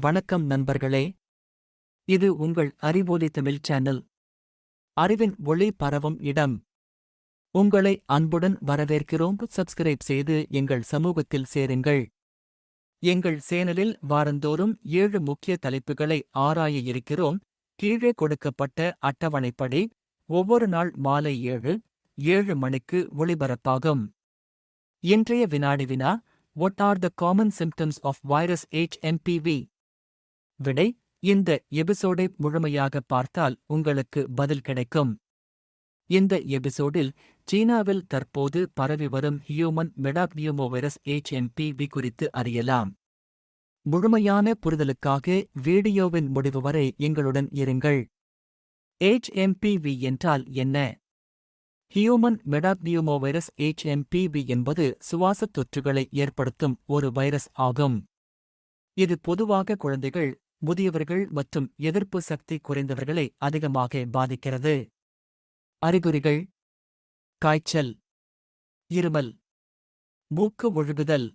வணக்கம் நண்பர்களே. இது உங்கள் அறிவொலி தமிழ் சேனல். அறிவின் ஒளி பரவும் இடம். உங்களை அன்புடன் வரவேற்கிறோம். சப்ஸ்கிரைப் செய்து எங்கள் சமூகத்தில் சேருங்கள். எங்கள் சேனலில் வாரந்தோறும் ஏழு முக்கிய தலைப்புகளை ஆராய இருக்கிறோம். கீழே கொடுக்கப்பட்ட அட்டவணைப்படி ஒவ்வொரு நாள் மாலை ஏழு ஏழு மணிக்கு ஒளிபரப்பாகும். இன்றைய வினாடி வினா What are the common symptoms of virus HMPV? விடை இந்த எபிசோடை முழுமையாக பார்த்தால் உங்களுக்கு பதில் கிடைக்கும். இந்த எபிசோடில் சீனாவில் தற்போது பரவி வரும் ஹியூமன் மெடாப்னியூமோவைரஸ் HMPV குறித்து அறியலாம். முழுமையான புரிதலுக்காக வீடியோவின் முடிவு வரை எங்களுடன் இருங்கள். ஹெச்எம்பிவி என்றால் என்ன? ஹியூமன் மெடாப்னியூமோவைரஸ் ஹெச்எம்பிவி என்பது சுவாசத் தொற்றுகளை ஏற்படுத்தும் ஒரு வைரஸ் ஆகும். இது பொதுவாக குழந்தைகள் முதியவர்கள் மற்றும் எதிர்ப்பு சக்தி குறைந்தவர்களை அதிகமாக பாதிக்கிறது. அறிகுறிகள். காய்ச்சல். இருமல். மூக்கு ஒழுகுதல்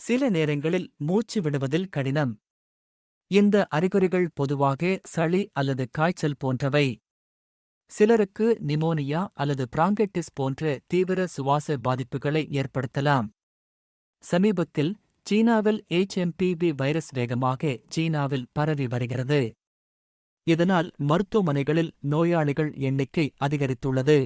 சில நேரங்களில் மூச்சு விடுவதில் கடினம். இந்த அறிகுறிகள் பொதுவாக சளி அல்லது காய்ச்சல் போன்றவை. சிலருக்கு நிமோனியா அல்லது பிராங்கெட்டிஸ் போன்ற தீவிர சுவாச பாதிப்புகளை ஏற்படுத்தலாம். சமீபத்தில் சீனாவில் HMPV வைரஸ் வேகமாக சீனாவில் பரவி வருகிறது. இதனால் மருத்துவமனைகளில் நோயாளிகள் எண்ணிக்கை அதிகரித்துள்ளது.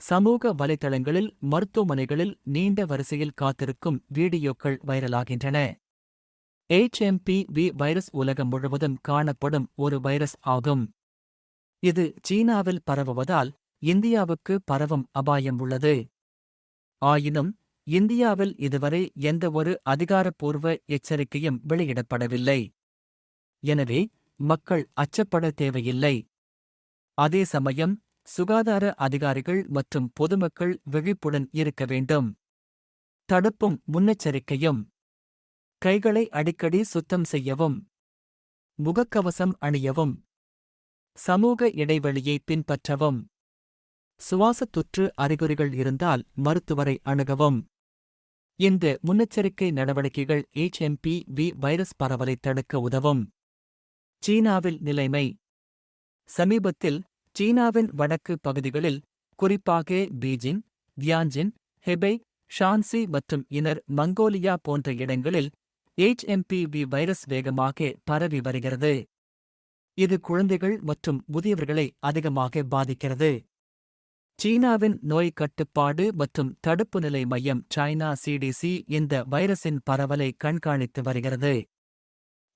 சமூக வலைதளங்களில் மருத்துவமனைகளில் நீண்ட வரிசையில் காத்திருக்கும் வீடியோக்கள் வைரலாகின்றன. HMPV வைரஸ் உலகம் முழுவதும் காணப்படும் ஒரு வைரஸ் ஆகும். இது சீனாவில் பரவுவதால் இந்தியாவுக்கு பரவும் அபாயம் உள்ளது. ஆயினும் இந்தியாவில் இதுவரை எந்தவொரு அதிகாரப்பூர்வ எச்சரிக்கையும் வெளியிடப்படவில்லை. எனவே மக்கள் அச்சப்பட தேவையில்லை. அதே சமயம் சுகாதார அதிகாரிகள் மற்றும் பொதுமக்கள் விழிப்புடன் இருக்க வேண்டும். தடுப்பும் முன்னெச்சரிக்கையும். கைகளை அடிக்கடி சுத்தம் செய்யவும். முகக்கவசம் அணியவும். சமூக இடைவெளியை பின்பற்றவும். சுவாசத் தொற்று அறிகுறிகள் இருந்தால் மருத்துவரை அணுகவும். இந்த முன்னெச்சரிக்கை நடவடிக்கைகள் HMPV வைரஸ் பரவலை தடுக்க உதவும். சீனாவில் நிலைமை. சமீபத்தில் சீனாவின் வடக்கு பகுதிகளில் குறிப்பாக பீஜிங் தியான்ஜின் ஹெபை ஷான்சி மற்றும் இனர் மங்கோலியா போன்ற இடங்களில் HMPV வைரஸ் வேகமாக பரவி வருகிறது. இது குழந்தைகள் மற்றும் முதியவர்களை அதிகமாக பாதிக்கிறது. சீனாவின் நோய் கட்டுப்பாடு மற்றும் தடுப்பு நிலை மையம் சைனா சிடிசி இந்த வைரஸின் பரவலை கண்காணித்து வருகிறது.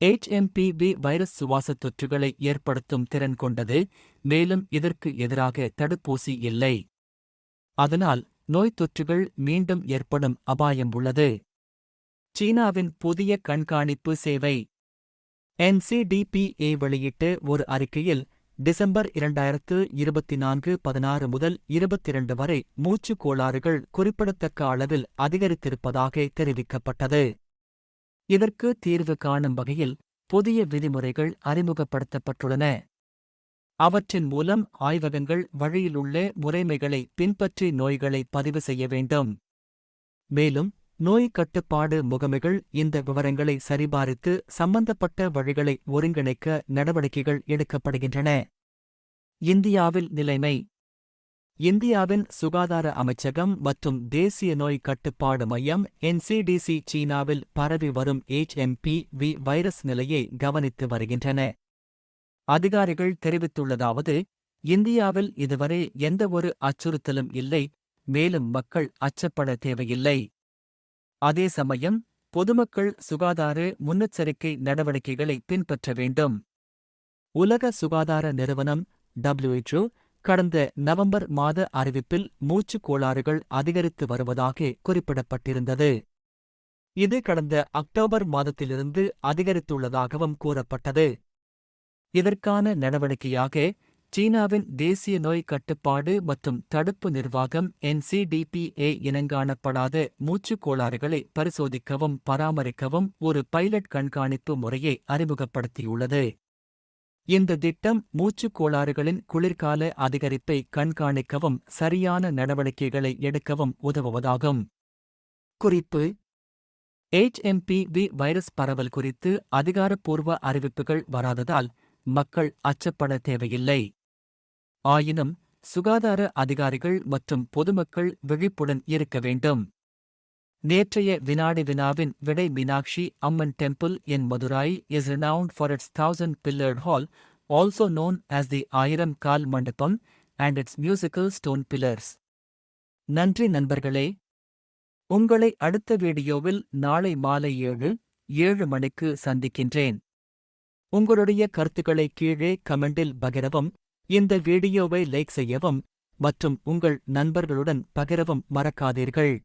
HMPV வைரஸ் சுவாசத் தொற்றுகளை ஏற்படுத்தும் திறன் கொண்டது மேலும் இதற்கு எதிராக தடுப்பூசி இல்லை. அதனால் நோய் தொற்றுகள் மீண்டும் ஏற்படும் அபாயம் உள்ளது. சீனாவின் புதிய கண்காணிப்பு சேவை. என்சிடிபிஏ வெளியிட்டு ஒரு அறிக்கையில் டிசம்பர் இரண்டாயிரத்து இருபத்தி நான்கு பதினாறு முதல் இருபத்திரண்டு வரை மூச்சுக் கோளாறுகள் குறிப்பிடத்தக்க அளவில் அதிகரித்திருப்பதாக தெரிவிக்கப்பட்டது. இதற்கு தீர்வு காணும் வகையில் புதிய விதிமுறைகள் அறிமுகப்படுத்தப்பட்டுள்ளன. அவற்றின் மூலம் ஆய்வகங்கள் வழியிலுள்ள முறைமைகளை பின்பற்றி நோய்களை பதிவு செய்ய வேண்டும். மேலும் நோய் கட்டுப்பாடு முகமைகள் இந்த விவரங்களை சரிபார்த்து சம்பந்தப்பட்ட வழிகளை ஒருங்கிணைக்க நடவடிக்கைகள் எடுக்கப்படுகின்றன. இந்தியாவில் நிலைமை. இந்தியாவின் சுகாதார அமைச்சகம் மற்றும் தேசிய நோய் கட்டுப்பாடு மையம் என்சிடிசி சீனாவில் பரவி வரும் HMPV வைரஸ் நிலையை கவனித்து வருகின்றன. அதிகாரிகள் தெரிவித்துள்ளதாவது இந்தியாவில் இதுவரை எந்தவொரு அச்சுறுத்தலும் இல்லை மேலும் மக்கள் அச்சப்பட தேவையில்லை. அதே சமயம் பொதுமக்கள் சுகாதார முன்னெச்சரிக்கை நடவடிக்கைகளை பின்பற்ற வேண்டும். உலக சுகாதார நிறுவனம் WHO கடந்த நவம்பர் மாத அறிவிப்பில் மூச்சுக் கோளாறுகள் அதிகரித்து வருவதாக குறிப்பிடப்பட்டிருந்தது. இது கடந்த அக்டோபர் மாதத்திலிருந்து அதிகரித்துள்ளதாகவும் கூறப்பட்டது. இதற்கான நடவடிக்கையாக சீனாவின் தேசிய நோய் கட்டுப்பாடு மற்றும் தடுப்பு நிர்வாகம் என்சிடிபிஏ இனங்காணப்படாத மூச்சுக் கோளாறுகளை பரிசோதிக்கவும் பராமரிக்கவும் ஒரு பைலட் கண்காணிப்பு முறையை அறிமுகப்படுத்தியுள்ளது. இந்த திட்டம் மூச்சுக் கோளாறுகளின் குளிர்கால அதிகரிப்பை கண்காணிக்கவும் சரியான நடவடிக்கைகளை எடுக்கவும் உதவுவதாகும். குறிப்பு எச்எம்பிவி வைரஸ் பரவல் குறித்து அதிகாரப்பூர்வ அறிவிப்புகள் வராததால் மக்கள் அச்சப்பட தேவையில்லை. ஆயினும், சுகாதார அதிகாரிகள் மற்றும் பொதுமக்கள் விழிப்புடன் இருக்க வேண்டும். நேற்றைய வினாடி வினாவின் விடை Meenakshi Amman temple in Madurai is renowned for its thousand pillared hall, also known as the Aayiram Kaal Mandapam and its musical stone pillars நன்றி நண்பர்களே! உங்களை அடுத்த வீடியோவில் நாளை மாலை ஏழு, ஏழு மணிக்கு சந்திக்கின்றேன். உங்களுடைய கருத்துக்களை கீழே கமெண்டில் பகிரவும், இந்த வீடியோவை லைக் செய்யவும் மற்றும் உங்கள் நண்பர்களுடன் பகிரவும் மறக்காதீர்கள்.